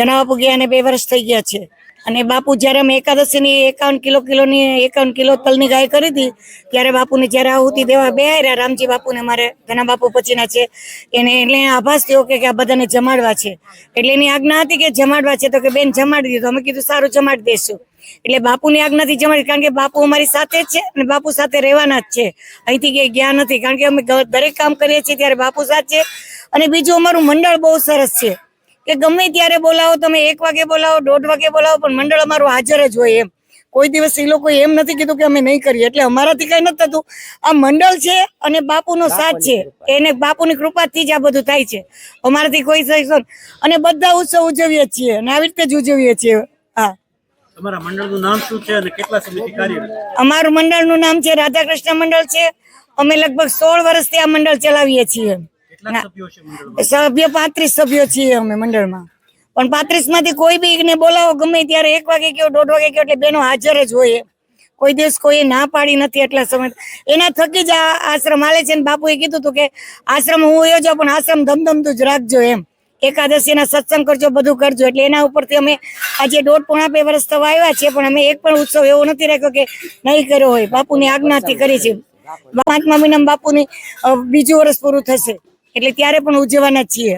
ધના બાપુ ગયા અને બે વર્ષ થઈ ગયા છે. અને બાપુ જ્યારે અમે એકાદશીની એકાવન કિલો કિલોની એકાવન કિલો તલની ગાય કરી હતી, ત્યારે બાપુને જ્યારે આહુતિ દેવા બે રામજી બાપુને મારે, ઘણા બાપુ પછીના છે. એને એટલે આભાસ થયો કે આ બધાને જમાડવા છે. એટલે એની આજ્ઞા હતી કે જમાડવા છે તો કે બેન જમાડી દીધું. અમે કીધું સારું, જમાડી દેશું. એટલે બાપુની આજ્ઞાથી જમાડી, કારણ કે બાપુ અમારી સાથે જ છે અને બાપુ સાથે રહેવાના જ છે. અહીંથી ક્યાંય ગયા નથી. કારણ કે અમે દરેક કામ કરીએ છીએ ત્યારે બાપુ સાથે છે. અને બીજું અમારું મંડળ બહુ સરસ છે. કે ગમે ત્યારે બોલાવો તમે એક વાગે બોલાવો દોઢ વાગે બોલાવો પણ મંડળ અમારું હાજર જ હોય એમ. કોઈ દિવસ એ લોકો એમ નથી કીધું કે અમે નહીં કરીએ એટલે અમારાથી કઈ નથી થતું. આ મંડળ છે અને બાપુનો સાથ છે. એને બાપુની કૃપાથી જ આ બધું થાય છે. અમારાથી કોઈ સહિત અને બધા ઉત્સવ ઉજવીએ છીએ અને આવી રીતે જ ઉજવીએ છીએ. હા. તમારા મંડળનું નામ શું છે અને કેટલા સમયથી કાર્યરત અમારું મંડળનું નામ છે રાધાકૃષ્ણ મંડળ છે. અમે લગભગ સોળ વર્ષથી આ મંડળ ચલાવીએ છીએ. સભ્યો પાંત્રીસ સભ્યો છીએ અમે મંડળમાં. પણ પાંત્રીસમાંથી કોઈ બી ને બોલાવો ગમે ત્યારે એક વાગે કયો દોઢ વાગે કયો એટલે બેનો હાજર જ હોય. કોઈ દિવસ કોઈ ના પાડી નથી એટલા સમય. એના થકી જ આ આશ્રમ હાલે છે ને બાપુએ કીધું હતું કે આશ્રમ હું યોજો પણ આશ્રમ ધમધમતું જ રાખજો એમ. એકાદશીના સત્સંગ કરજો બધું કરજો. એટલે એના ઉપરથી અમે આજે દોઢ પોણા બે વર્ષ થવા આવ્યા છીએ પણ અમે એક પણ ઉત્સવ એવો નથી રાખ્યો કે નહીં કર્યો હોય. બાપુની આજ્ઞાથી કરી છે. પાંચમા મહિનામાં બાપુની બીજું વર્ષ પૂરું થશે. એટલે ત્યારે પણ ઉજવવાના છીએ.